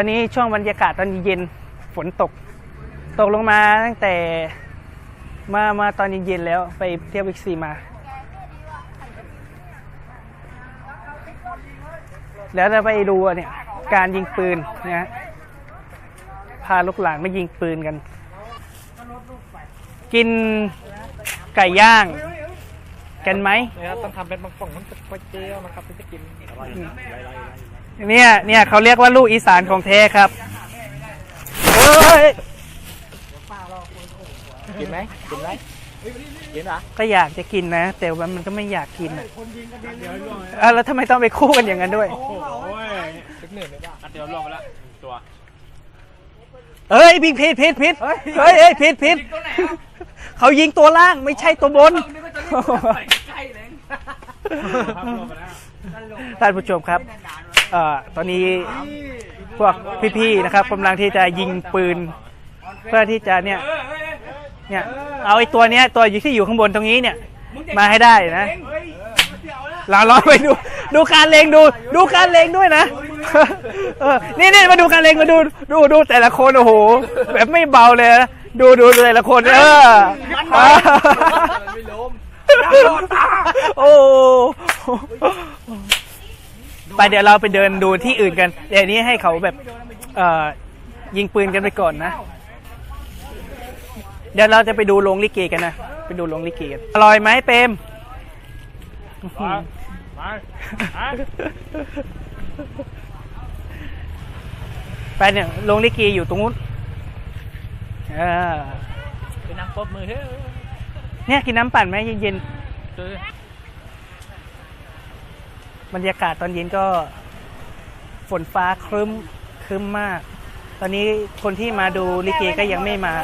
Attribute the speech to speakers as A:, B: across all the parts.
A: อนนี้ช่วงบรรยากาศตอนเย็นฝนตก ตกลงมาตั้งแต่มามาตอนเย็นๆแล้วไปเที่ยววิกซีมา แล้วจะไปดูเนี่ยการยิงปืนนะพาลูกหลานมายิงปืนกัน กินไก่ย่างกันไหม
B: นะครับต้องทำเป็นบางป่องต้องไปเจียวนะครับถึงจะกินอร่อยนะ
A: เนี่ยเนี่ยเขาเรียกว่าลูกอีสานของแท้ครับเฮ้ย
B: กินไหมกินไหมกินเหรอ
A: ก็อยากจะกินนะ แต่ว่ามันก็ไม่อยากกินอะอะแล้วทำไมต้องไปคู่กันอย่างนั้นด้วย
B: โอ้ยสักหนึ่งเลยป่ะเดี๋ยวลงไปแล้วตัว
A: เอ้ยพิดผิดผิดผิดเฮ้ยเฮ้ยผิดผิดเขายิงตัวล่างไม่ใช่ตัวบนท่านผู้ชมครับ เอ่อตอนนี้พวกพี่ๆนะครับกำลังที่จะยิงปืน เพื่อที่จะเนี่ยเนี่ยเอาไอ้ตัวเนี้ยตัวอยู่ที่อยู่ข้างบนตรงนี้เนี่ย มาให้ได้นะเราลองไปดู ดูการเลงดู ดูการเลงด้วยนะเออนี่นี่มาดูการเลงมาดูดูดูแต่ละคนโอ้โหแบบไม่เบาเลยนะดูดูแต่ละคนเออ
B: ไม่ล้ม
A: โอ้ ไปเดี๋ยวเราไปเดินดูที่อื่นกันเดี๋ยวนี้ให้เขาแบบเอ่อยิงปืนกันไปก่อนนะ เดี๋ยวเราจะไปดูโรงลิเกกันนะไปดูโรงลิเกกันอร่อยไหมเปรม
B: มามา
A: ไปเนี่ยโรงลิเกอยู่ตรงนู้นเออ
B: ไปนั่งปบมือเฮ้ย
A: เนี่ยกินน้ำปั่นไหมเย็น
B: เจอ
A: ๆ บรรยากาศตอนเย็นก็ฝนฟ้าครึ้มครึ้มมาก ตอนนี้คนที่มาดูลิเกก็ยังไม่มา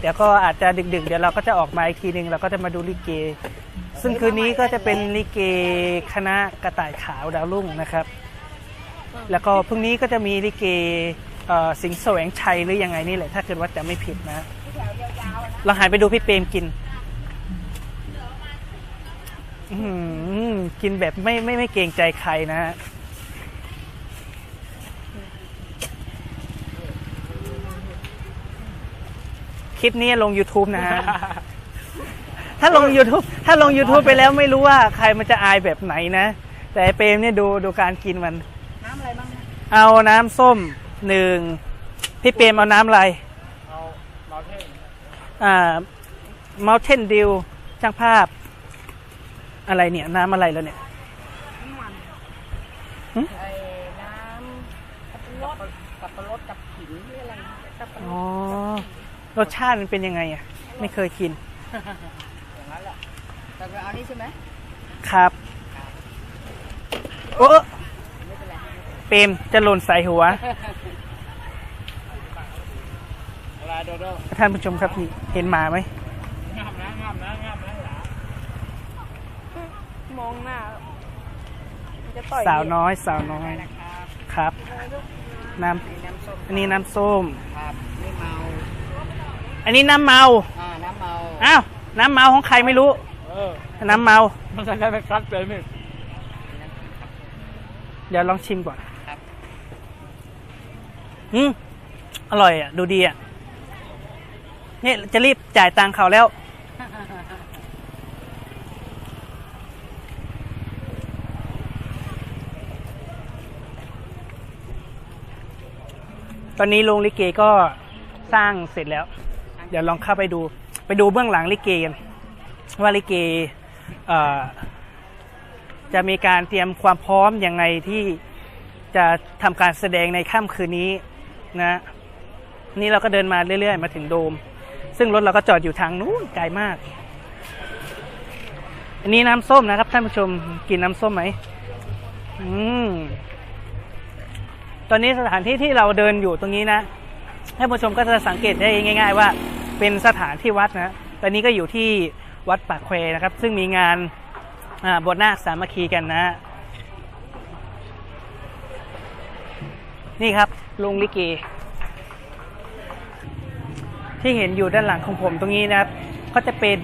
A: เดี๋ยวก็อาจจะดึกๆ เดี๋ยวเราก็จะออกมาอีกทีหนึ่งเราก็จะมาดูลิเก ซึ่งคืนนี้ก็จะเป็นลิเกคณะกระต่ายขาวดาวรุ่งนะครับ แล้วก็พรุ่งนี้ก็จะมีลิเกสิงห์แสวงชัยหรือยังไงนี่แหละถ้าเกิดว่าจะไม่ผิดนะเราหันไปดูพี่เปรมกิน กินแบบไม่ไม่ไม่เกรงใจใครนะฮะคลิปนี้ลง YouTube นะฮะ ถ้าลง YouTube ถ้าลง YouTube ไปแล้วไม่รู้ว่าใครมันจะอายแบบไหนนะ แต่ไอ้เปรมเนี่ยดูดูการกินมัน
C: น้ำอะไรบ้างนะ
A: เอาน้ำส้มหนึ่งพี่เปรมเอาน้ำอะไร
B: เอาเราเท่
A: อ่า Mountain Dew ช่างภาพ อะไรเนี่ย น้ำอะไรแล้วเนี่ย
C: น้ำมัน
A: หึ
C: ไอ้น้ำสับปะรดสับปะรดกับขิงหรืออะไรสับปะร
A: อ๋อ
C: ด
A: รสชาติมันเป็นยังไงอะ ไม่เคยกิน
C: อย่างนั้นแหละแต่ไปเอานี่ใช่ไหม
A: ครับโอ้
C: ไม่เป็นไร
A: เปรมจะหล่นใส่หัว
B: อะไรโดโด
A: ท่านผู้ชมครับนี่เห็นหมาไหม
B: งามนะงามนะงามนะหลาม
C: องหน้ามัน จะต่อย
A: สาวน้อยสาวน้อย
C: นะครับ
A: ครับ น้
C: อันนี้น้ำส้มำ
A: อันนี้น้ำส้ม
C: ครับไม่เมา
A: อันนี้น้ำเมา
C: อ่าน้ำเมา
A: อ้าวน้ำเมาของใครไม่รู้
B: เออ
A: น้ำเมา
B: มันจะได้ไปคัดเลยมั้ย
A: เดี๋ยวลองชิมก่อน
C: ครับ
A: อืมอร่อยอะ ดูดีอะเนี่ยจะรีบจ่ายตังค์เขาแล้ว ตอนนี้โรงลิเกก็สร้างเสร็จแล้ว เดี๋ยวลองเข้าไปดู ไปดูเบื้องหลังลิเกกันว่าลิเกจะมีการเตรียมความพร้อมยังไงที่จะทำการแสดงในค่ำคืนนี้นะนี่เราก็เดินมาเรื่อยๆ มาถึงโดม ซึ่งรถเราก็จอดอยู่ทางนู้นไกลมาก อันนี้น้ำส้มนะครับท่านผู้ชมกินน้ำส้มไหมอืม ตอนนี้สถานที่ที่เราเดินอยู่ตรงนี้นะท่านผู้ชมก็จะสังเกตได้ง่าย ๆ ว่าเป็นสถานที่วัดนะตอนนี้ก็อยู่ที่วัดปากแควนะครับ ซึ่งมีงานบวชนาคสามัคคีกันนะ นี่ครับลุงลิเกที่เห็นอยู่ด้านหลังของผมตรงนี้นะครับ ก็จะเป็น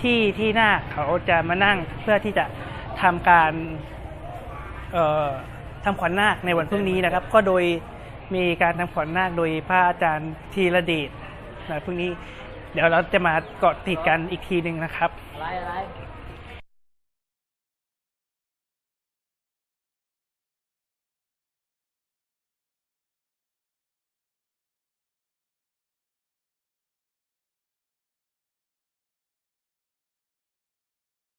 A: ที่ที่หน้าเขาจะมานั่งเพื่อที่จะทำการ ทำขวัญนาคในวันพรุ่งนี้นะครับ ก็โดยมีการทำขวัญนาคโดยพระอาจารย์ธีรเดชนะพรุ่งนี้ เดี๋ยวเราจะมาเกาะติดกันอีกทีหนึ่งนะครับ
C: ไรอะไร